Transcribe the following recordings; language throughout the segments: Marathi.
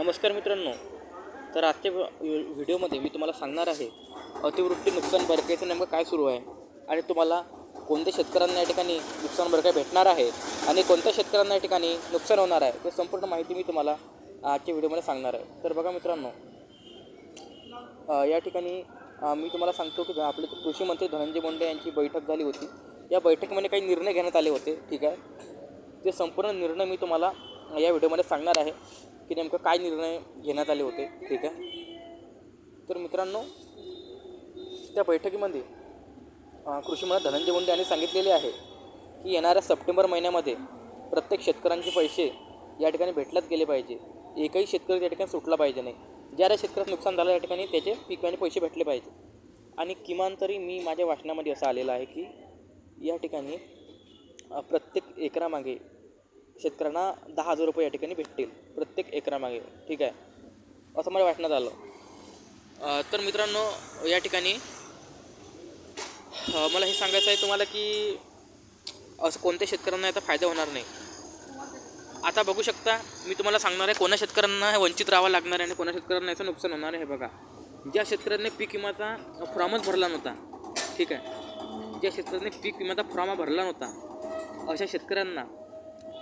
नमस्कार मित्रांनो तर आजच्या व्हि- व्हिडिओमध्ये मी तुम्हाला सांगणार आहे अतिवृष्टी नुकसान भरपाईचं नेमकं काय सुरू आहे आणि तुम्हाला कोणत्या शेतकऱ्यांना या ठिकाणी नुकसान भरपाई भेटणार आहे आणि कोणत्या शेतकऱ्यांना या ठिकाणी नुकसान होणार आहे ते संपूर्ण माहिती मी तुम्हाला आजच्या व्हिडिओमध्ये सांगणार आहे. तर बघा मित्रांनो या ठिकाणी मी तुम्हाला सांगतो की आपले कृषी मंत्री धनंजय मुंडे यांची बैठक झाली होती. या बैठकीमध्ये काही निर्णय घेण्यात आले होते ठीक आहे. ते संपूर्ण निर्णय मी तुम्हाला या व्हिडिओमध्ये सांगणार आहे. की नेमकं काय निर्णय घेण्यात आले होते ठीक आहे? तर मित्रांनो त्या बैठकीमध्ये कृषीमंत्री धनंजय मुंडे यांनी सांगितलेले आहे की येणाऱ्या सप्टेंबर महिन्यामध्ये प्रत्येक शेतकऱ्यांचे पैसे या ठिकाणी भेटलाच गेले पाहिजे. एकही शेतकरी त्या ठिकाणी सुटला पाहिजे नाही. ज्या ज्या शेतकऱ्यात नुकसान झालं या ठिकाणी त्याचे पीक आणि पैसे भेटले पाहिजे. आणि किमान तरी मी माझ्या वाचनामध्ये असं आलेलं आहे की या ठिकाणी प्रत्येक एकरामागे शेतकऱ्यांना दहा हजार रुपये या ठिकाणी भेटतील प्रत्येक एकरामागे. ठीक आहे? असं मला वाटण्यात आलं. तर मित्रांनो या ठिकाणी मला हे सांगायचं आहे तुम्हाला की असं कोणत्या शेतकऱ्यांना याचा फायदा होणार नाही. आता बघू शकता मी तुम्हाला सांगणार आहे कोणा शेतकऱ्यांना हे वंचित राहावं लागणार आहे आणि कोणा शेतकऱ्यांना याचं नुकसान होणार आहे हे बघा. ज्या शेतकऱ्यांनी पीक विमाचा फॉर्मच भरला नव्हता ठीक आहे? ज्या शेतकऱ्यांनी पीक विमाचा फॉर्म भरला नव्हता अशा शेतकऱ्यांना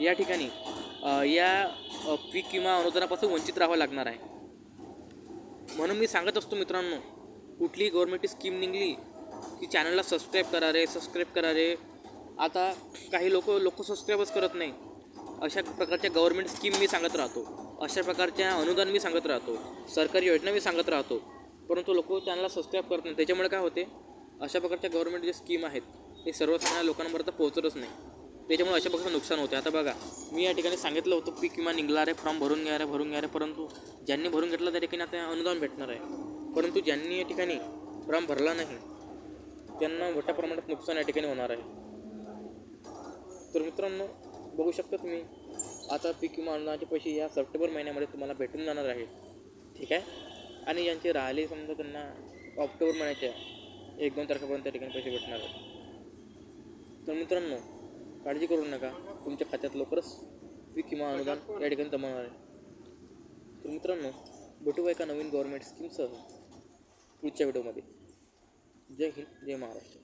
या ठिकाणी या पीक विमा अनुदानापासून वंचित राहावं लागणार आहे. म्हणून मी सांगत असतो मित्रांनो कुठलीही गव्हर्मेंटची स्कीम निघली की चॅनलला सबस्क्राईब करा रे सबस्क्राईब करा रे. आता काही लोक लोक सबस्क्राईबच करत नाही. अशा प्रकारच्या गव्हर्मेंट स्कीम मी सांगत राहतो. अशा प्रकारच्या अनुदान मी सांगत राहतो. सरकारी योजना मी सांगत राहतो. परंतु लोक चॅनलला सबस्क्राईब करत नाही. त्याच्यामुळे काय होते? अशा प्रकारच्या गव्हर्मेंट जे स्कीम आहेत ते सर्वसामान्य लोकांपर्यंत पोहोचतच नाही. त्याच्यामुळे अशा प्रकारचं नुकसान होते आता बघा मी या ठिकाणी सांगितलं होतं पीक विमा निघला रे फॉर्म भरून घ्या रे भरून घ्या रे परंतु ज्यांनी भरून घेतलं त्या ठिकाणी आता अनुदान भेटणार आहे. परंतु ज्यांनी या ठिकाणी फॉर्म भरला नाही त्यांना मोठ्या प्रमाणात नुकसान या ठिकाणी होणार आहे. तर मित्रांनो बघू शकता तुम्ही आता पीक विमा अनुदानाचे पैसे या सप्टेंबर महिन्यामध्ये तुम्हाला भेटून जाणार आहे. ठीक आहे? आणि ज्यांचे राहिले समजा त्यांना ऑक्टोबर महिन्याच्या एक दोन तारखेपर्यंत त्या ठिकाणी पैसे भेटणार आहेत. तर मित्रांनो काळजी करू नका. तुमच्या खात्यात लवकरच पीक किंवा अनुदान या ठिकाणी जमवणार आहे. तर मित्रांनो भेटू एका नवीन गव्हर्मेंट स्कीमसह पुढच्या व्हिडिओमध्ये जय हिंद जय महाराष्ट्र.